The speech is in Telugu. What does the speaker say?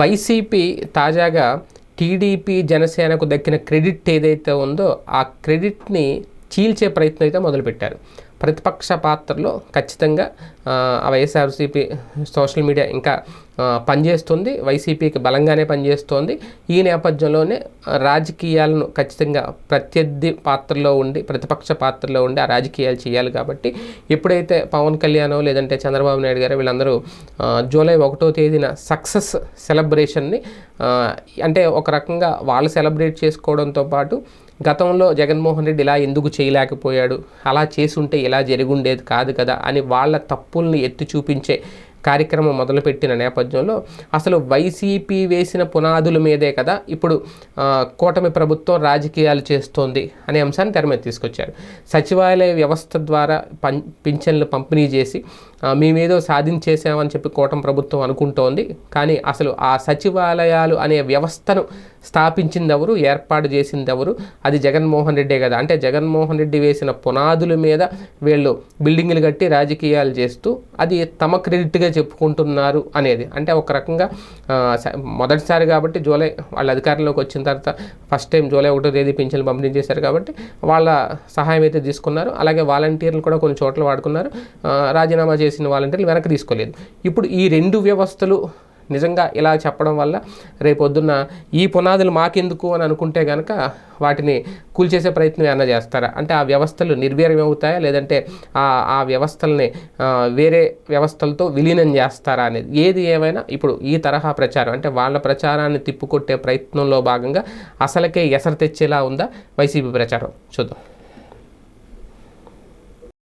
వైసీపీ తాజాగా టీడీపీ జనసేనకు దక్కిన క్రెడిట్ ఏదైతే ఉందో ఆ క్రెడిట్ని చీల్చే ప్రయత్నం అయితే మొదలుపెట్టారు. ప్రతిపక్ష పాత్రలో ఖచ్చితంగా వైఎస్ఆర్సీపీ సోషల్ మీడియా ఇంకా పనిచేస్తుంది. వైసీపీకి బలంగానే పనిచేస్తోంది. ఈ నేపథ్యంలోనే రాజకీయాలను ఖచ్చితంగా ప్రత్యర్థి పాత్రలో ఉండి ప్రతిపక్ష పాత్రలో ఉండి ఆ రాజకీయాలు చేయాలి కాబట్టి ఎప్పుడైతే పవన్ కళ్యాణ్ లేదంటే చంద్రబాబు నాయుడు గారు వీళ్ళందరూ జూలై ఒకటో తేదీన సక్సెస్ సెలబ్రేషన్ని అంటే ఒక రకంగా వాళ్ళు సెలబ్రేట్ చేసుకోవడంతో పాటు గతంలో జగన్మోహన్ రెడ్డి ఇలా ఎందుకు చేయలేకపోయాడు అలా చేసుంటే ఇలా జరిగుండేది కాదు కదా అని వాళ్ళ తప్పుల్ని ఎత్తి చూపించే కార్యక్రమం మొదలుపెట్టిన నేపథ్యంలో అసలు వైసీపీ వేసిన పునాదుల మీదే కదా ఇప్పుడు కూటమి ప్రభుత్వం రాజకీయాలు చేస్తోంది అనే అంశాన్ని తెర మీద తీసుకొచ్చారు. సచివాలయ వ్యవస్థ ద్వారా పం పింఛన్లు పంపిణీ చేసి మేమేదో సాధించేసామని చెప్పి కూటమి ప్రభుత్వం అనుకుంటోంది. కానీ అసలు ఆ సచివాలయాలు అనే వ్యవస్థను స్థాపించిందెవరు ఏర్పాటు చేసింది ఎవరు అది జగన్మోహన్ రెడ్డే కదా. అంటే జగన్మోహన్ రెడ్డి వేసిన పునాదుల మీద వీళ్ళు బిల్డింగ్లు కట్టి రాజకీయాలు చేస్తూ అది తమ క్రెడిట్గా చెప్పుకుంటున్నారు అనేది. అంటే ఒక రకంగా మొదటిసారి కాబట్టి జూలై వాళ్ళ అధికారంలోకి వచ్చిన తర్వాత ఫస్ట్ టైం జూలై ఒకటో తేదీ పింఛన్లు పంపిణీ చేశారు కాబట్టి వాళ్ళ సహాయం అయితే తీసుకున్నారు. అలాగే వాలంటీర్లు కూడా కొన్ని చోట్ల వాడుకున్నారు. రాజీనామా చేసిన వాలంటీర్లు వెనక్కి తీసుకోలేదు. ఇప్పుడు ఈ రెండు వ్యవస్థలు నిజంగా ఇలా చెప్పడం వల్ల రేపొద్దున్న ఈ పునాదులు మాకెందుకు అని అనుకుంటే కనుక వాటిని కూల్చేసే ప్రయత్నం ఏమైనా చేస్తారా? అంటే ఆ వ్యవస్థలు నిర్వీర్యం అవుతాయా? లేదంటే ఆ వ్యవస్థల్ని వేరే వ్యవస్థలతో విలీనం చేస్తారా అనేది? ఏది ఏమైనా ఇప్పుడు ఈ తరహా ప్రచారం అంటే వాళ్ళ ప్రచారాన్ని తిప్పుకొట్టే ప్రయత్నంలో భాగంగా అసలకే ఎసరు తెచ్చేలా ఉందా వైసీపీ ప్రచారం? చూద్దాం.